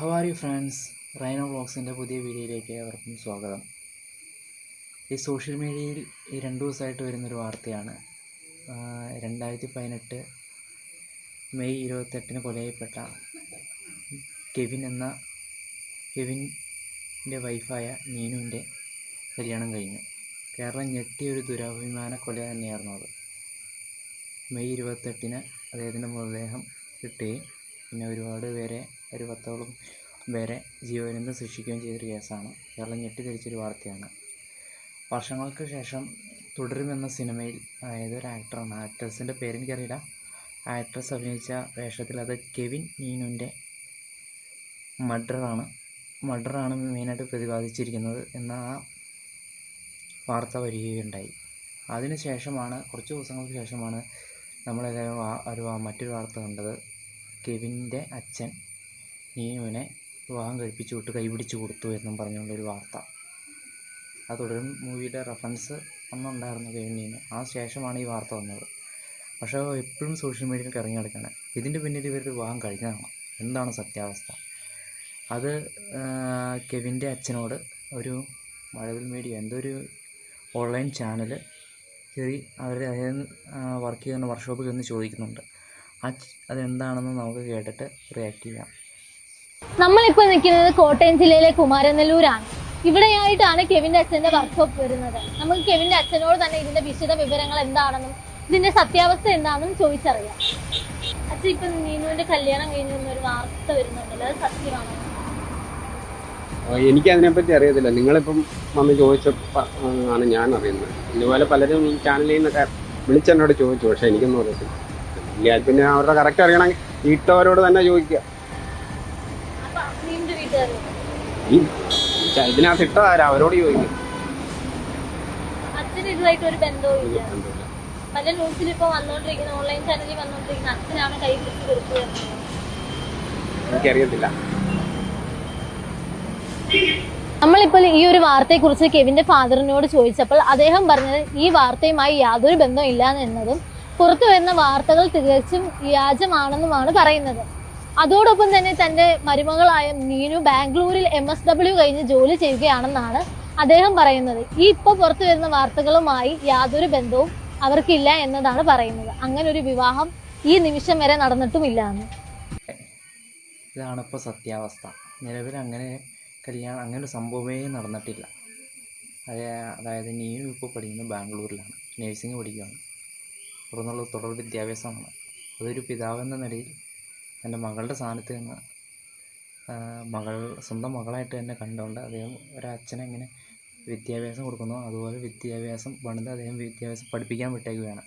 How are you friends rhino വ്ളോഗ്സിന്റെ പുതിയ വീഡിയോയിലേക്ക് അവർക്കും സ്വാഗതം. ഈ സോഷ്യൽ മീഡിയയിൽ ഈ രണ്ട് ദിവസമായിട്ട് വരുന്നൊരു വാർത്തയാണ്. രണ്ടായിരത്തി പതിനെട്ട് മെയ് ഇരുപത്തെട്ടിന് കൊലയപ്പെട്ട കെവിൻ എന്ന കെവിന്റെ വൈഫായ നീനുവിന്റെ കല്യാണം കഴിഞ്ഞു. കേരളം ഞെട്ടിയ ഒരു ദുരഭിമാന കൊല തന്നെയായിരുന്നു അത്. മെയ് ഇരുപത്തെട്ടിന് അദ്ദേഹത്തിന്റെ മൃതദേഹം കിട്ടുകയും പിന്നെ ഒരുപാട് പേരെ ഒരു പത്തോളം പേരെ ജീവപര്യന്തം ശിക്ഷിക്കുകയും ചെയ്തൊരു കേസാണ്. കേരളം ഞെട്ടിത്തിരിച്ചൊരു വാർത്തയാണ്. വർഷങ്ങൾക്ക് ശേഷം തുടരുമെന്ന സിനിമയിൽ അതായത് ഒരു ആക്ടറാണ്. ആക്ട്രസിന്റെ പേരെനിക്കറിയില്ല. ആക്ട്രസ് അഭിനയിച്ച വേഷത്തിൽ അത് കെവിൻ മീനുവിന്റെ മർഡറാണ് മർഡറാണ് മെയിനായിട്ട് പ്രതിപാദിച്ചിരിക്കുന്നത് എന്ന ആ വാർത്ത വരികയുണ്ടായി. അതിനുശേഷമാണ് കുറച്ച് ദിവസങ്ങൾക്ക് ശേഷമാണ് നമ്മളെല്ലാവരും ഒരു മറ്റൊരു വാർത്ത കണ്ടത്. കെവിന്റെ അച്ഛൻ നീനുവിനെ വിവാഹം കഴിപ്പിച്ചു വിട്ട് കൈപിടിച്ച് കൊടുത്തു എന്നും പറഞ്ഞുകൊണ്ടൊരു വാർത്ത. ആ തുടരും മൂവിയുടെ റെഫറൻസ് ഒന്നുണ്ടായിരുന്നു കെവിൻ നീനു ആ ശേഷമാണ് ഈ വാർത്ത വന്നത്. പക്ഷേ എപ്പോഴും സോഷ്യൽ മീഡിയയിൽ ഇറങ്ങി നടക്കുകയാണ് ഇതിന്റെ പിന്നിൽ ഇവരുടെ വിവാഹം കഴിഞ്ഞതാണ്. എന്താണ് സത്യാവസ്ഥ? അത് കെവിന്റെ അച്ഛനോട് ഒരു മഴവിൽ മീഡിയ എന്തൊരു ഓൺലൈൻ ചാനൽ കയറി അവർ വർക്ക് ചെയ്യുന്ന വർക്ക്ഷോപ്പിൽ നിന്ന് ചോദിക്കുന്നുണ്ട്. അതെന്താണെന്ന് നമുക്ക് കേട്ടിട്ട് റിയാക്ട് ചെയ്യാം. നമ്മളിപ്പോൾ നിൽക്കുന്നത് കോട്ടയം ജില്ലയിലെ കുമാരനെല്ലൂരാണ്. ഇവിടെയായിട്ടാണ് കെവിന്റെ അച്ഛന്റെ വർക്ക്ഷോപ്പ് വരുന്നത്. നമുക്ക് കെവിന്റെ അച്ഛനോട് തന്നെ ഇതിന്റെ വിശദ വിവരങ്ങൾ എന്താണെന്നും ഇതിന്റെ സത്യാവസ്ഥ എന്താണെന്നും ചോദിച്ചറിയാം. അച്ഛൻ ഇപ്പൊ നീനുവിന്റെ കല്യാണം കഴിഞ്ഞു എന്നൊരു വാർത്ത വരുന്നുണ്ടല്ലോ. അത് സത്യമാണോ? എനിക്ക് അതിനെപ്പറ്റി അറിയത്തില്ല. നിങ്ങളിപ്പം വന്ന് ചോദിച്ചപ്പോൾ ആണ് ഞാൻ അറിയുന്നത് ഇതുപോലെ പലരും ഈ ചാനലിൽ നിന്നൊക്കെ വിളിച്ചെന്നോട് ചോദിച്ചു പക്ഷെ എനിക്കൊന്നും അറിയത്തില്ല. ഇല്ല പിന്നെ അവരുടെ കറക്റ്റ് അറിയണമെങ്കിൽ വീട്ടുകാരോട് തന്നെ ചോദിക്കുക. ഈ ഇതിനകത്ത് ഇട്ടതാരാ അവരോട് ചോദിക്കും. അച്ഛന് ഇതുമായിട്ട് ഒരു ബന്ധവും ഇല്ല. പല ന്യൂസിൽ ഇപ്പൊ വന്നുകൊണ്ടിരിക്കുന്ന ഓൺലൈൻ ചാനലിൽ അച്ഛനാണ് കൈ പിടിച്ച്. എനിക്കറിയത്തില്ല. നമ്മളിപ്പോൾ ഈ ഒരു വാർത്തയെക്കുറിച്ച് കെവിന്റെ ഫാദറിനോട് ചോദിച്ചപ്പോൾ അദ്ദേഹം പറഞ്ഞത് ഈ വാർത്തയുമായി യാതൊരു ബന്ധവും ഇല്ല എന്നതും പുറത്തു വരുന്ന വാർത്തകൾ തികച്ചും വ്യാജമാണെന്നുമാണ് പറയുന്നത്. അതോടൊപ്പം തന്നെ തന്റെ മരുമകളായ നീനു ബാംഗ്ലൂരിൽ എം എസ് ഡബ്ല്യു കഴിഞ്ഞ് ജോലി ചെയ്യുകയാണെന്നാണ് അദ്ദേഹം പറയുന്നത്. ഈ ഇപ്പോൾ പുറത്തു വരുന്ന വാർത്തകളുമായി യാതൊരു ബന്ധവും അവർക്കില്ല എന്നതാണ് പറയുന്നത്. അങ്ങനെ ഒരു വിവാഹം ഈ നിമിഷം വരെ നടന്നിട്ടുമില്ല എന്ന്. ഇതാണ് ഇപ്പോൾ സത്യാവസ്ഥ. നിലവിൽ അങ്ങനെ കല്യാണം അങ്ങനെ ഒരു സംഭവമേ നടന്നിട്ടില്ല. അതായത് നീനു ഇപ്പോൾ പഠിക്കുന്നത് ബാംഗ്ലൂരിലാണ്. നേഴ്സിംഗ് പഠിക്കുകയാണ്. തുടർന്നുള്ള തുടർ വിദ്യാഭ്യാസമാണ്. അതൊരു പിതാവെന്ന നിലയിൽ എന്റെ മകളുടെ സ്ഥാനത്ത് നിന്ന് മകൾ സ്വന്തം മകളായിട്ട് തന്നെ കണ്ടുകൊണ്ട് അദ്ദേഹം ഒരച്ഛനെ എങ്ങനെ വിദ്യാഭ്യാസം കൊടുക്കുന്നു. അതുപോലെ വിദ്യാഭ്യാസം പണിത് അദ്ദേഹം വിദ്യാഭ്യാസം പഠിപ്പിക്കാൻ വിട്ടേക്കുകയാണ്.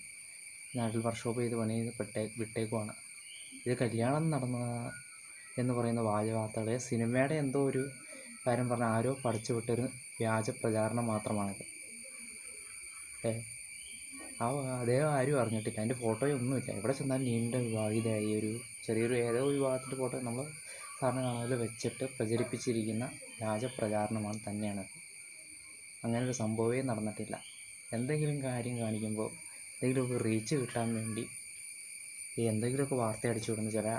നാട്ടിൽ വർക്ക്ഷോപ്പ് ചെയ്ത് പണി ചെയ്ത് പെട്ടേ വിട്ടേക്കുവാണ്. ഇത് കല്യാണം നടന്ന എന്ന് പറയുന്ന വാജ വാർത്തകളെ സിനിമയുടെ എന്തോ ഒരു കാര്യം പറഞ്ഞ ആരോ പഠിച്ചു വിട്ടൊരു വ്യാജ പ്രചാരണം മാത്രമാണിത്. ഏ ആ അദ്ദേഹം ആരും അറിഞ്ഞിട്ടില്ല. അതിന്റെ ഫോട്ടോയൊന്നുമില്ല എവിടെ ചെന്നാലും നീണ്ട വിവാഹിതയായി ഒരു ചെറിയൊരു ഏതോ വിവാഹത്തിന്റെ ഫോട്ടോ നമ്മൾ സാറിന് കാണാതെ വെച്ചിട്ട് പ്രചരിപ്പിച്ചിരിക്കുന്ന വ്യാജപ്രചാരണമാണ് തന്നെയാണ്. അങ്ങനൊരു സംഭവമേ നടന്നിട്ടില്ല. എന്തെങ്കിലും കാര്യം കാണിക്കുമ്പോൾ എന്തെങ്കിലുമൊക്കെ റീച്ച് കിട്ടാൻ വേണ്ടി ഈ എന്തെങ്കിലുമൊക്കെ വാർത്ത അടിച്ചു വിടുന്ന ചില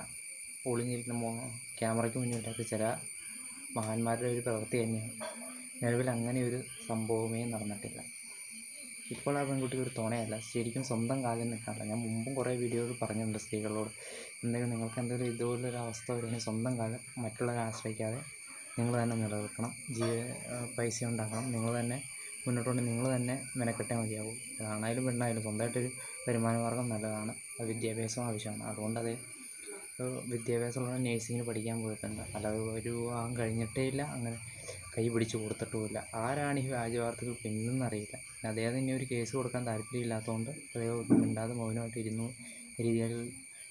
ഒളിഞ്ഞിരിക്കുന്ന ക്യാമറയ്ക്ക് മുന്നിലൊക്കെ ചില മഹാന്മാരുടെ ഒരു പ്രവൃത്തി തന്നെയാണ്. നിലവിൽ അങ്ങനെ ഒരു സംഭവമേ നടന്നിട്ടില്ല. ഇപ്പോൾ ആ പെൺകുട്ടി ഒരു തുണയല്ല. ശരിക്കും സ്വന്തം കാലിൽ നിൽക്കാനുള്ള ഞാൻ മുമ്പും കുറേ വീഡിയോകൾ പറഞ്ഞിട്ടുണ്ട് സ്ത്രീകളോട്. എന്തെങ്കിലും നിങ്ങൾക്ക് എന്തെങ്കിലും ഇതുപോലൊരു അവസ്ഥ വരുവാണെങ്കിൽ സ്വന്തം കാലം മറ്റുള്ളവരെ ആശ്രയിക്കാതെ നിങ്ങൾ തന്നെ നിലനിൽക്കണം ജീവ പൈസ ഉണ്ടാക്കണം. നിങ്ങൾ തന്നെ മുന്നോട്ട് കൊണ്ട് നിങ്ങൾ തന്നെ മെനക്കെട്ടേ മതിയാവും. ആണായാലും പെണ്ണായാലും സ്വന്തമായിട്ടൊരു വരുമാന മാർഗം നല്ലതാണ് വിദ്യാഭ്യാസം ആവശ്യമാണ്. അതുകൊണ്ട് അത് വിദ്യാഭ്യാസമുള്ള നേഴ്സിങ്ങിന് പഠിക്കാൻ പോയിട്ടുണ്ട്. അല്ലാതെ ഒരു വിവാഹം കഴിഞ്ഞിട്ടേ ഇല്ല. അങ്ങനെ കൈ പിടിച്ച് കൊടുത്തിട്ടുമില്ല. ആരാണ് ഈ വ്യാജ വാർത്തകൾ പിന്നെന്നറിയില്ല. പിന്നെ അദ്ദേഹം ഇനി ഒരു കേസ് കൊടുക്കാൻ താല്പര്യമില്ലാത്തതുകൊണ്ട് അദ്ദേഹം ഒന്നും മിണ്ടാതെ മൗനമായിട്ട് ഇരുന്നു രീതിയിൽ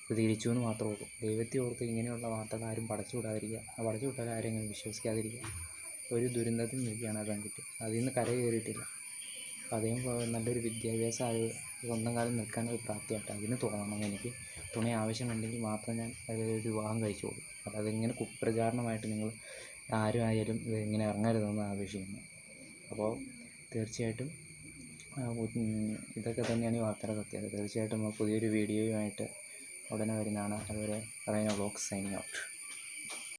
പ്രതികരിച്ചു എന്ന് മാത്രമേ ഉള്ളൂ. ദൈവത്തെ ഓർത്ത് ഇങ്ങനെയുള്ള വാർത്തകൾ ആരും പടച്ചു വിടാതിരിക്കുക. ആ പടച്ചു വിട്ടാൽ ആരും അങ്ങനെ വിശ്വസിക്കാതിരിക്കുക. ഒരു ദുരന്തത്തിൽ നിൽക്കുകയാണ് ആ പെൺകുട്ടി. അതിൽ നിന്ന് കര കയറിയിട്ടില്ല. അപ്പോൾ അദ്ദേഹം നല്ലൊരു വിദ്യാഭ്യാസം ആയ സ്വന്തം കാലം നിൽക്കാൻ ഒരു പ്രാപ്തിയായിട്ട് അതിന് തോന്നണം എനിക്ക് തുണി ആവശ്യമുണ്ടെങ്കിൽ മാത്രം ഞാൻ ഒരു വിവാഹം കഴിച്ചു കൊടുക്കും അപ്പോൾ അതിങ്ങനെ കുപ്രചാരണമായിട്ട് നിങ്ങൾ ആരും ആയാലും ഇങ്ങനെ ഇറങ്ങരുതെന്ന് ആവശ്യമാണ് അപ്പോൾ തീർച്ചയായിട്ടും ഇതൊക്കെ തന്നെയാണ് ഈ വാർത്തയുടെ സത്യത തീർച്ചയായിട്ടും പുതിയൊരു വീഡിയോയുമായിട്ട് ഉടനെ വരുന്നതാണ്. അതുവരെ പറയുന്ന വ്ലോഗ് സൈനിങ് ഔട്ട്.